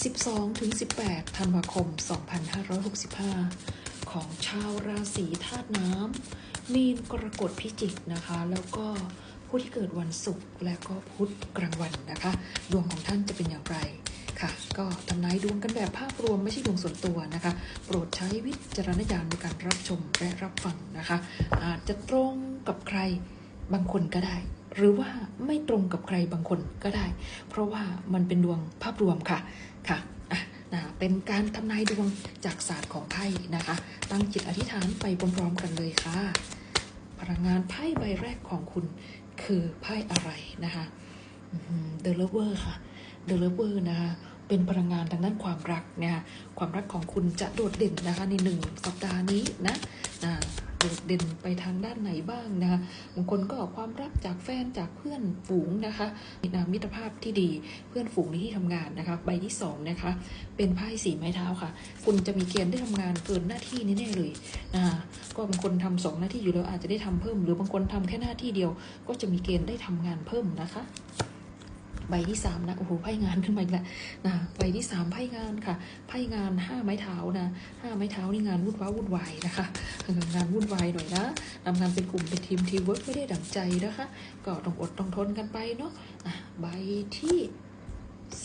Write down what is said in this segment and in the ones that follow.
12ถึง18ธันวาคม 2565 ของชาวราศีธาตุน้ำมีนกรกฎพิจิกนะคะ แล้วก็ผู้ที่เกิดวันศุกร์และก็พุธกลางวันนะคะ ดวงของท่านจะเป็นอย่างไรค่ะ ก็ทำนายดวงกันแบบภาพรวมไม่ใช่ดวงส่วนตัวนะคะ โปรดใช้วิจารณญาณในการรับชมและรับฟังนะคะ อาจจะตรงกับใคร บางคนก็ได้ หรือว่าไม่ตรงกับใครบางคนก็ได้ เพราะว่ามันเป็นดวงภาพรวมค่ะค่ะอะนะเป็นการทำนายดวงจากศาสตร์ของไพ่นะคะ ตั้งจิตอธิษฐานไปพร้อมๆกันเลยค่ะ พลังงานไพ่ใบแรกของคุณคือไพ่อะไรนะคะเดอะเลเวอร์ค่ะเดอะเลเวอร์นะคะเป็นพลังงานทางด้านความรักนะคะความรักของคุณจะโดดเด่นนะคะในหนึ่งสัปดาห์นี้นะนะ โดดเด่นไปทางด้านไหนบ้างนะคะบางคนก็ความรักจากแฟนจากเพื่อนฝูงนะคะนะมิตรภาพที่ดีเพื่อนฝูงในที่ทำงานนะคะ ใบที่สองนะคะ เป็นไพ่สีไม้เท้าค่ะ คุณจะมีเกณฑ์ได้ทำงานเกินหน้าที่แน่ๆเลยนะก็บางคนทำสองหน้าที่อยู่แล้วอาจจะได้ทำเพิ่ม หรือบางคนทำแค่หน้าที่เดียว ก็จะมีเกณฑ์ได้ทำงานเพิ่มนะคะ ใบที่สามนะโอ้โหไพ่งานขึ้นมาอีกแล้วนะใบที่สามไพ่งานค่ะไพ่งานห้าไม้เท้านะห้าไม้เท้านี่งานวุ่นว้าวุ่นวายนะคะงานวุ่นวายหน่อยนะทำงานเป็นกลุ่มเป็นทีมทีเวิร์กไม่ได้ดั่งใจนะคะ ก็ต้องอดต้องทนกันไปเนาะะใบที่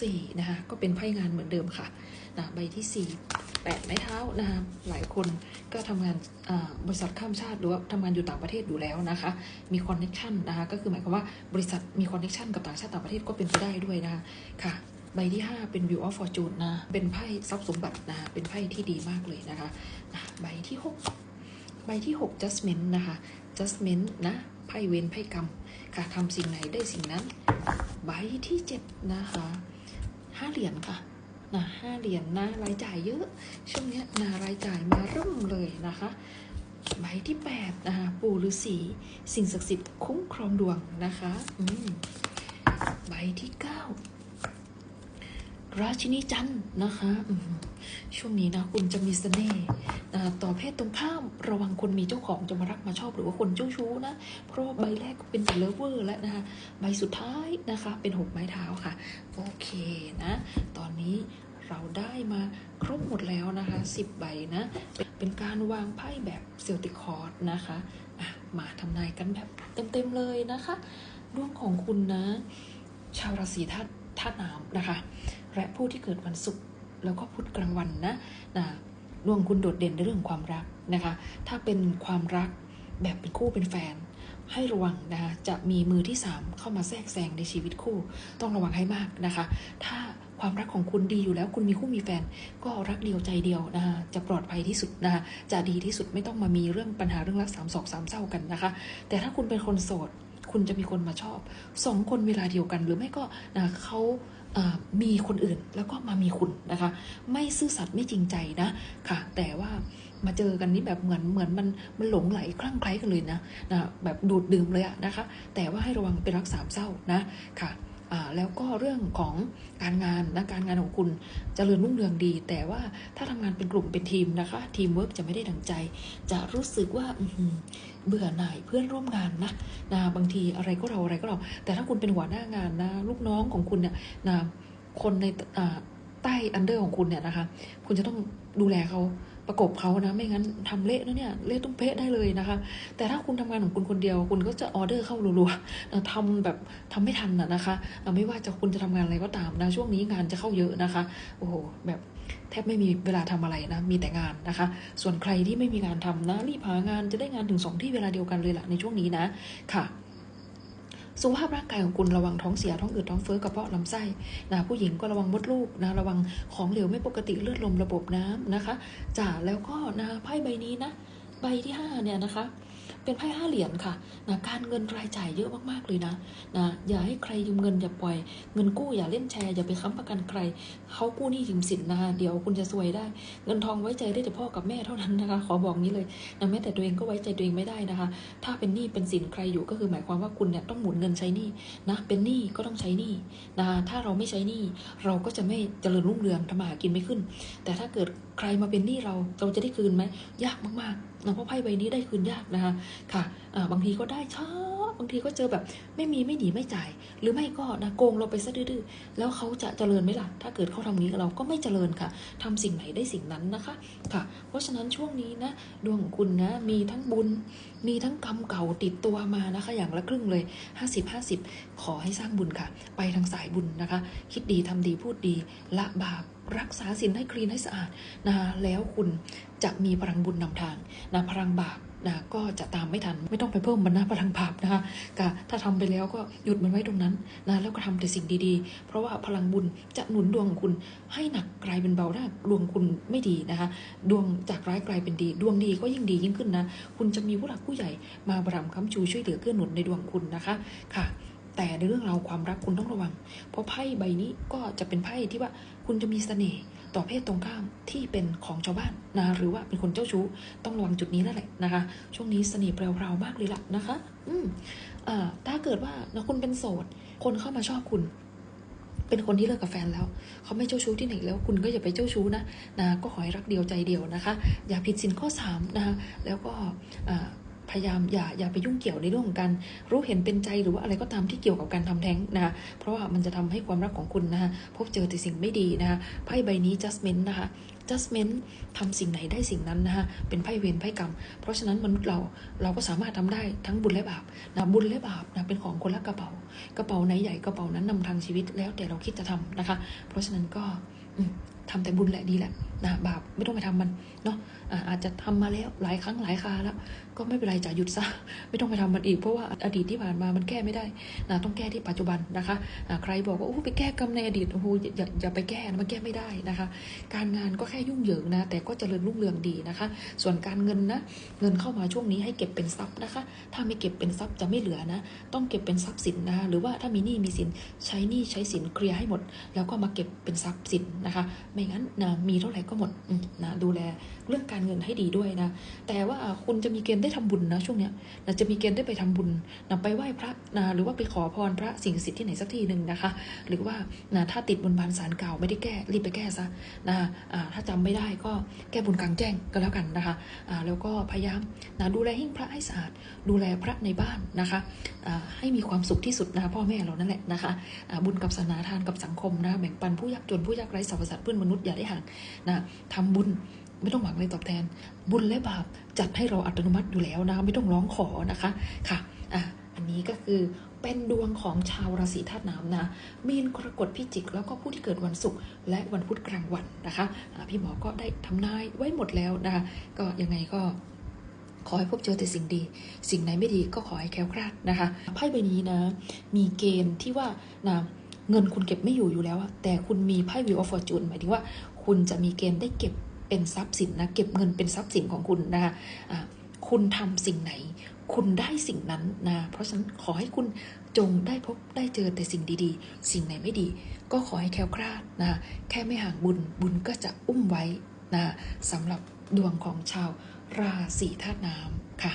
สี่นะคะก็เป็นไพ่งานเหมือนเดิมค่ะนะใบที่สี่ แปดไม้เท้านะคะหลายคนก็ทำงานบริษัทข้ามชาติหรือว่าทำงานอยู่ต่างประเทศอยู่แล้วนะคะ มีคอนเน็ชันนะคะก็คือหมายความว่าบริษัทมีคอนเน็ชันกับต่างชาติต่างประเทศก็เป็นไปได้ด้วยนะคะค่ะใบที่ 5 เป็น View of Fortune นะ เป็นไพ่ทรัพย์สมบัตินะ เป็นไพ่ที่ดีมากเลยนะคะอะใบที่ 6 ใบที่ 6 Judgment นะคะ Judgment นะ ไพ่เวรไพ่กรรม ค่ะทำสิ่งไหนได้สิ่งนั้น ใบที่ 7 นะคะห้าเหรียญค่ะ นะห้าเหรียญนะรายจ่ายเยอะ ช่วงนี้นะรายจ่ายมาเริ่มเลยนะคะใบที่8นะคะปู่ฤาษีสิ่งศักดิ์สิทธิ์คุ้มครองดวงนะคะใบที่ 9 ราชินีจันนะคะช่วงนี้นะคุณจะมีเสน่ห์ต่อเพศตรงข้ามระวังคนมีเจ้าของจะมารักมาชอบหรือว่าคนเจ้าชู้นะ เพราะใบแรกเป็นเลเวอร์แล้วนะคะใบสุดท้ายนะคะ เป็นหกไม้เท้าค่ะ โอเคนะ ตอนนี้เราได้มาครบหมดแล้วนะคะสิบใบนะ เป็นการวางไพ่แบบเซลติคอร์ดนะคะะมาทำนายกันแบบเต็มๆเลยนะคะดวงของคุณนะ ชาวราศีธาตุธาตุน้ำนะคะ และผู้ที่เกิดวันศุกร์แล้วก็พุธกลางวันนะนะดวงคุณโดดเด่นในเรื่องความรักนะคะ ถ้าเป็นความรักแบบเป็นคู่เป็นแฟน ให้ระวังนะคะจะมีมือที่สามเข้ามาแทรกแซงในชีวิตคู่ ต้องระวังให้มากนะคะ ถ้าความรักของคุณดีอยู่แล้วคุณมีคู่มีแฟน ก็รักเดียวใจเดียวนะคะจะปลอดภัยที่สุดนะคะจะดีที่สุดไม่ต้องมามีเรื่องปัญหาเรื่องรักสามศอกสามเศร้ากันนะคะ แต่ถ้าคุณเป็นคนโสด คุณจะมีคนมาชอบสองคนเวลาเดียวกัน หรือไม่ก็นะเขา มีคนอื่นแล้วก็มามีคุณนะคะ ไม่ซื่อสัตย์ไม่จริงใจนะค่ะ แต่ว่ามาเจอกันนี่แบบเหมือนเหมือนมันมันหลงไหลคลั่งไคล้กันเลยนะนะแบบดูดดื่มเลยอะนะคะ แต่ว่าให้ระวังเป็นรักสามเศร้านะค่ะแล้วก็เรื่องของการงานนะการงานของคุณจเจริญรุ่งเรืองดี แต่ว่าถ้าทำงานเป็นกลุ่มเป็นทีมนะคะ ทีมเวิร์กจะไม่ได้ดังใจ จะรู้สึกว่า เบื่อหน่ายเพื่อนร่วมงานนะนะบางทีอะไรก็เราอะไรก็เรา แต่ถ้าคุณเป็นหัวหน้างานนะ ลูกน้องของคุณเนี่ยนะคนในใต้อันเดอร์ของคุณเนี่ยนะคะ คุณจะต้องดูแลเขา ประกบเขานะ ไม่งั้นทำเละนะเนี่ยเละตุ้มเป๊ะได้เลยนะคะ แต่ถ้าคุณทำงานของคุณคนเดียว คุณก็จะออเดอร์เข้ารัวๆทำแบบทำไม่ทันนะนะคะ ไม่ว่าจะคุณจะทำงานอะไรก็ตามนะช่วงนี้งานจะเข้าเยอะนะคะ โอ้โหแบบแทบไม่มีเวลาทำอะไรนะ มีแต่งานนะคะ ส่วนใครที่ไม่มีงานทำนะรีบหางานจะได้งานถึงสองที่เวลาเดียวกันเลยล่ะในช่วงนี้นะค่ะ สุขภาพร่างกายของคุณระวังท้องเสียท้องอืดท้องเฟ้อกระเพาะลำไส้นะผู้หญิงก็ระวังมดลูกนะระวังของเหลวไม่ปกติเลือดลมระบบน้ำนะคะจ้าแล้วก็นะไพ่ใบนี้นะใบที่ห้าเนี่ยนะคะ เป็นไพ่ห้าเหรียญค่ะนะการเงินรายจ่ายเยอะมากๆเลยนะนะอย่าให้ใครยืมเงินอย่าปล่อยเงินกู้อย่าเล่นแชร์อย่าไปค้ำประกันใครเขากู้หนี้ยืมสินนะคะเดี๋ยวคุณจะซวยได้ เงินทองไว้ใจได้แต่พ่อกับแม่เท่านั้นนะคะขอบอกงี้เลยนะแม้แต่ตัวเองก็ไว้ใจตัวเองไม่ได้นะคะ ถ้าเป็นหนี้เป็นสินใครอยู่ก็คือหมายความว่าคุณเนี่ยต้องหมุนเงินใช้หนี้นะเป็นหนี้ก็ต้องใช้หนี้นะคะถ้าเราไม่ใช้หนี้เราก็จะไม่เจริญรุ่งเรืองทำมาหากินไม่ขึ้น แต่ถ้าเกิดใครมาเป็นหนี้เราเราจะได้คืนไหมยากมากๆเพราะไพ่ใบนี้ได้คืนยากนะคะค่ะบางทีก็ได้ช้าบางทีก็เจอแบบไม่มีไม่หนีไม่จ่าย หรือไม่ก็นะโกงเราไปซะดื้อแล้วเขาจะเจริญไหมล่ะ ถ้าเกิดเขาทำงี้กับเราก็ไม่เจริญค่ะทำสิ่งไหนได้สิ่งนั้นนะคะค่ะ เพราะฉะนั้นช่วงนี้นะดวงของคุณนะมีทั้งบุญ มีทั้งกรรมเก่าติดตัวมานะคะ อย่างละครึ่งเลย 50 50 ขอให้สร้างบุญค่ะ ไปทางสายบุญนะคะ คิดดีทำดีพูดดีละบาปรักษาศีลให้คลีนให้สะอาดนะแล้วคุณ จะมีพลังบุญนำทางนะพลังบาปนะก็จะตามไม่ทันไม่ต้องไปเพิ่มมันนะพลังบาปนะคะก็ถ้าทำไปแล้วก็หยุดมันไว้ตรงนั้นนะแล้วก็ทำแต่สิ่งดีๆ เพราะว่าพลังบุญจะหนุนดวงของคุณให้หนักกลายเป็นเบาได้ดวงคุณไม่ดีนะคะดวงจากร้ายกลายเป็นดี ดวงดีก็ยิ่งดียิ่งขึ้นนะ คุณจะมีผู้หลักผู้ใหญ่มาบรำค้ำชูช่วยเหลือเกื้อหนุนในดวงคุณนะคะค่ะ แต่ในเรื่องราวความรักคุณต้องระวัง เพราะไพ่ใบนี้ก็จะเป็นไพ่ที่ว่าคุณจะมีเสน่ห์ต่อเพศตรงข้ามที่เป็นของชาวบ้านนะหรือว่าเป็นคนเจ้าชู้ต้องระวังจุดนี้นั่นแหละนะคะ ช่วงนี้เสน่ห์แปรวๆมากเลยล่ะนะคะ อืมอ่าถ้าเกิดว่านะคุณเป็นโสด คนเข้ามาชอบคุณเป็นคนที่เลิกกับแฟนแล้วเขาไม่เจ้าชู้ที่ไหนแล้วคุณก็อย่าไปเจ้าชู้นะนะก็ขอให้รักเดียวใจเดียวนะคะ อย่าผิดสินข้อสามนะคะแล้วก็อ่า พยายามอย่าอย่าไปยุ่งเกี่ยวในเรื่องของการรู้เห็นเป็นใจหรือว่าอะไรก็ตามที่เกี่ยวกับการทำแท้งนะคะเพราะว่ามันจะทำให้ความรักของคุณนะคะพบเจอแต่สิ่งไม่ดีนะคะไพ่ใบนี้ judgment นะคะ judgment ทำสิ่งไหนได้สิ่งนั้นนะคะเป็นไพ่เวรไพ่กรรม เพราะฉะนั้นมนุษย์เราเราก็สามารถทำได้ทั้งบุญและบาปนะบุญและบาปนะเป็นของคนละกระเป๋ากระเป๋าไหนใหญ่กระเป๋านั้นนำทางชีวิตแล้วแต่เราคิดจะทำนะคะ เพราะฉะนั้นก็ ทำแต่บุญแหละดีแหละนะบาปไม่ต้องไปทำมันเนาะอาจจะทำมาแล้วหลายครั้งหลายคาแล้ว ก็ไม่เป็นไรจะหยุดซะไม่ต้องไปทำมันอีกเพราะว่าอดีตที่ผ่านมามันแก้ไม่ได้นะต้องแก้ที่ปัจจุบันนะคะใครบอกว่าโอ้ไปแก้กรรมในอดีตโอ้โหอย่าอย่าอย่าไปแก้นะมันแก้ไม่ได้นะคะ การงานก็แค่ยุ่งเหยิงนะ แต่ก็เจริญรุ่งเรืองดีนะคะ ส่วนการเงินนะเงินเข้ามาช่วงนี้ให้เก็บเป็นทรัพย์นะคะ ถ้าไม่เก็บเป็นทรัพย์จะไม่เหลือนะ ต้องเก็บเป็นทรัพย์สินนะคะหรือว่าถ้ามีหนี้มีสินใช้หนี้ใช้สินเคลียร์ให้หมด แล้วก็มาเก็บเป็นทรัพย์สินนะคะไม่งั้นนะมีเท่าไหร่ก็หมดนะดูแลเรื่องการเงินให้ดีด้วยนะ แต่ว่าคุณจะมีเกณฑ์ได้ทำบุญนะช่วงเนี้ยนะจะมีเกณฑ์ได้ไปทำบุญนะไปไหว้พระนะหรือว่าไปขอพรพระสิ่งศักดิ์สิทธิ์ที่ไหนสักที่หนึ่งนะคะ หรือว่านะถ้าติดบนบานสารเก่าไม่ได้แก้รีบไปแก้ซะนะถ้าจำไม่ได้ก็แก้บุญกลางแจ้งก็แล้วกันนะคะแล้วก็พยายามนะดูแลหิ้งพระให้สะอาดดูแลพระในบ้านนะคะให้มีความสุขที่สุดนะพ่อแม่เรานั่นแหละนะคะบุญกับศาสนาทานกับสังคมนะแบ่งปันผู้ยากจนผู้ยากไร้สรรพสัตว์เพื่อนมนุษย์อย่าได้ห่างนะทำบุญไม่ต้องหวังอะไรตอบแทน บุญและบาปจัดให้เราอัตโนมัติอยู่แล้วนะคะไม่ต้องร้องขอนะคะค่ะอะอันนี้ก็คือเป็นดวงของชาวราศีธาตุน้ำนะ มีนกรกฎพิจิก แล้วก็ผู้ที่เกิดวันศุกร์และวันพุธกลางวันนะคะะพี่หมอก็ได้ทำนายไว้หมดแล้วนะคะ ก็ยังไงก็ขอให้พบเจอแต่สิ่งดี สิ่งไหนไม่ดีก็ขอให้แคล้วคลาดนะคะ ไพ่ใบนี้นะ มีเกณฑ์ที่ว่านะ เงินคุณเก็บไม่อยู่อยู่แล้วอะแต่คุณมีไพ่ Wheel of Fortune หมายถึงว่า คุณจะมีเกณฑ์ได้เก็บเป็นทรัพย์สินนะเก็บเงินเป็นทรัพย์สินของคุณนะคะะคุณทำสิ่งไหน คุณได้สิ่งนั้นนะเพราะฉะนั้นขอให้คุณจงได้พบได้เจอแต่สิ่งดีๆ สิ่งไหนไม่ดี ก็ขอให้แคล้วคลาดนะแค่ไม่ห่างบุญบุญก็จะอุ้มไว้นะสำหรับดวงของชาวราศีธาตุน้ำค่ะ